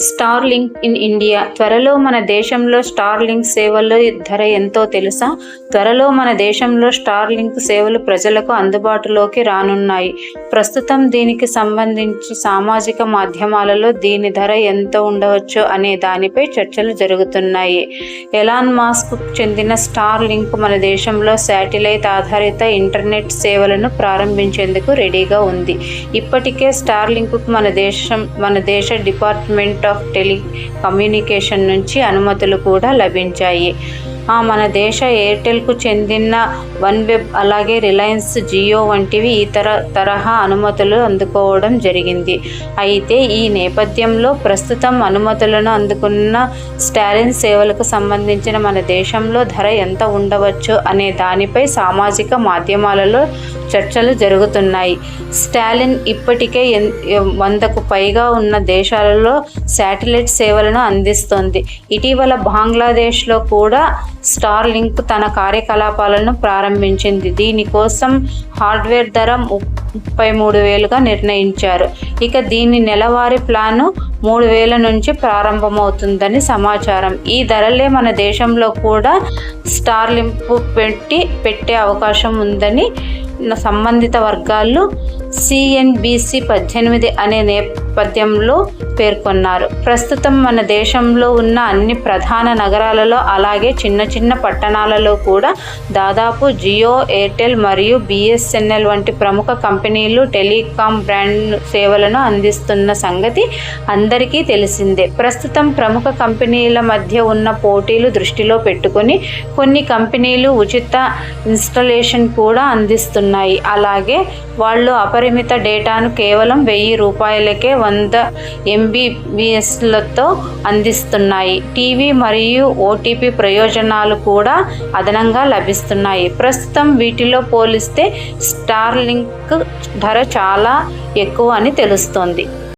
Star link in India. త్వరలో మన దేశంలో స్టార్ లింక్ సేవల ధర ఎంతో తెలుసా? త్వరలో మన దేశంలో స్టార్ లింక్ సేవలు ప్రజలకు అందుబాటులోకి రానున్నాయి. ప్రస్తుతం దీనికి సంబంధించి సామాజిక మాధ్యమాలలో దీని ధర ఎంత ఉండవచ్చు అనే దానిపై చర్చలు జరుగుతున్నాయి. ఎలాన్ మాస్క్ చెందిన స్టార్ లింక్ మన దేశంలో శాటిలైట్ ఆధారిత ఇంటర్నెట్ సేవలను ప్రారంభించేందుకు రెడీగా ఉంది. ఇప్పటికే స్టార్ లింక్కు మన దేశం మన దేశ డిపార్ట్మెంట్ ఆఫ్ టెలికమ్యూనికేషన్ నుంచి అనుమతులు కూడా లభించాయి. మన దేశ ఎయిర్టెల్కు చెందిన వన్ వెబ్ అలాగే రిలయన్స్ జియో వంటివి ఇతర తరహా అనుమతులు అందుకోవడం జరిగింది. అయితే ఈ నేపథ్యంలో ప్రస్తుతం అనుమతులను అందుకున్న స్టాలిన్ సేవలకు సంబంధించిన మన దేశంలో ధర ఎంత ఉండవచ్చు అనే దానిపై సామాజిక మాధ్యమాలలో చర్చలు జరుగుతున్నాయి. స్టాలిన్ ఇప్పటికే వందకు పైగా ఉన్న దేశాలలో శాటిలైట్ సేవలను అందిస్తోంది. ఇటీవల బంగ్లాదేశ్లో కూడా స్టార్ లింక్ తన కార్యకలాపాలను ప్రారంభించింది. దీనికోసం హార్డ్వేర్ ధర ముప్పై మూడు వేలుగా నిర్ణయించారు. ఇక దీని నెలవారీ ప్లాను మూడు వేల నుంచి ప్రారంభమవుతుందని సమాచారం. ఈ ధరలే మన దేశంలో కూడా స్టార్ లింపు పెట్టి పెట్టే అవకాశం ఉందని సంబంధిత వర్గాలు సిఎన్బిసి పద్దెనిమిది అనే నేపథ్యంలో పేర్కొన్నారు. ప్రస్తుతం మన దేశంలో ఉన్న అన్ని ప్రధాన నగరాలలో అలాగే చిన్న చిన్న పట్టణాలలో కూడా దాదాపు జియో ఎయిర్టెల్ మరియు బిఎస్ఎన్ఎల్ వంటి ప్రముఖ కంపెనీలు టెలికాం బ్రాండ్ సేవలను అందిస్తున్న సంగతి అందరికీ తెలిసిందే. ప్రస్తుతం ప్రముఖ కంపెనీల మధ్య ఉన్న పోటీలు దృష్టిలో పెట్టుకొని కొన్ని కంపెనీలు ఉచిత ఇన్స్టలేషన్ కూడా అందిస్తున్నాయి. అలాగే వాళ్ళు అపరిమిత డేటాను కేవలం వెయ్యి రూపాయలకే వంద ఎంబీబీఎస్లతో అందిస్తున్నాయి. టీవీ మరియు ఓటీపీ ప్రయోజనాలు కూడా అదనంగా లభిస్తున్నాయి. ప్రస్తుతం వీటిలో పోలిస్తే స్టార్లింక్ ధర చాలా ఎక్కువ అని తెలుస్తోంది.